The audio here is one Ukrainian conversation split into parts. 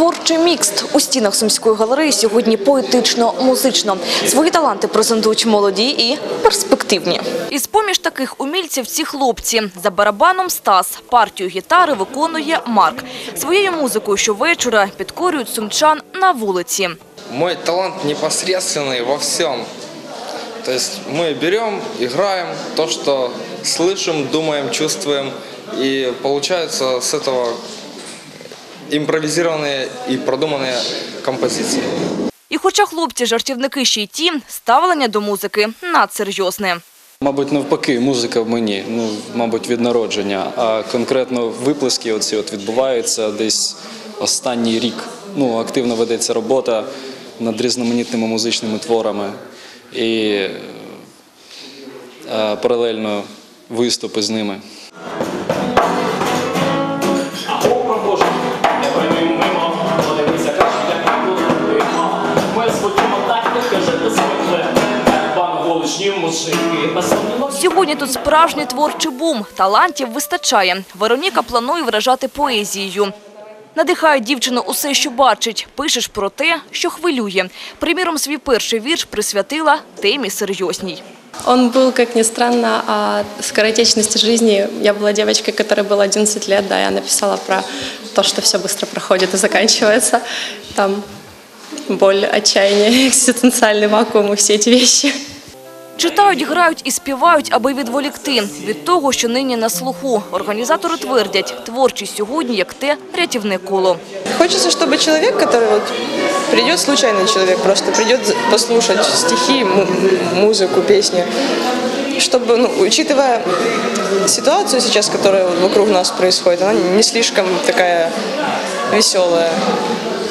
Творчий мікст у стінах Сумської галереї сьогодні поетично-музично. Свої таланти презентують молоді і перспективні. Із поміж таких умільців ці хлопці. За барабаном Стас, партію гітари виконує Марк. Своєю музикою щовечора підкорюють сумчан на вулиці. Мой талант непосредственный во всем. То есть мы берем, играем то, что слышим, думаем, чувствуем, и получаются с этого импровизированные и продуманные композиции. І хоча хлопці жартівники ще й ті, ставлення до музики надсерйозне. Мабуть, навпаки, музика в мені, ну, мабуть, від народження. А конкретно виплески оці от відбуваються десь останній рік. Ну, активно ведеться робота над різноманітними музичними творами і е, паралельно виступи з ними. Сьогодні тут справжній творчий бум. Талантів вистачає. Вероніка планує виражати поезією. Надихає дівчину усе, що бачить. Пишеш про те, що хвилює. Приміром, свій перший вірш присвятила темі серйозній. Он был, как ни странно, о скоротечности жизни. Я была девочкой, которой было 11 лет, да, я написала про то, что все быстро проходит и заканчивается. Там боль, отчаяние, экзистенциальный вакуум и все эти вещи. Читають, грають і співають, аби відволікти від того, що нині на слуху. Організатори твердять, творчість сьогодні як те рятівне коло. Хочется, чтобы человек, который вот придет, случайный человек, просто придет послушать стихи, му- музыку, песни, чтобы, ну, учитывая ситуацию сейчас, которая вот вокруг нас происходит, она не слишком такая веселая,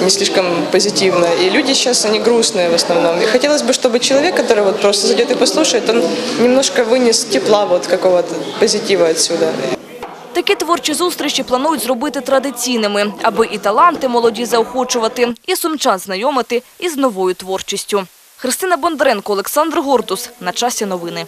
не слишком позитивная. И люди сейчас, они грустные в основном. И хотелось бы, чтобы человек, который вот просто зайдет и послушает, он немножко вынес тепла вот какого-то позитива отсюда. Такі творчі зустрічі планують зробити традиційними, аби і таланти молоді заохочувати, і сумчан знайомити із новою творчістю. Христина Бондаренко, Олександр Гордус. На часі новини.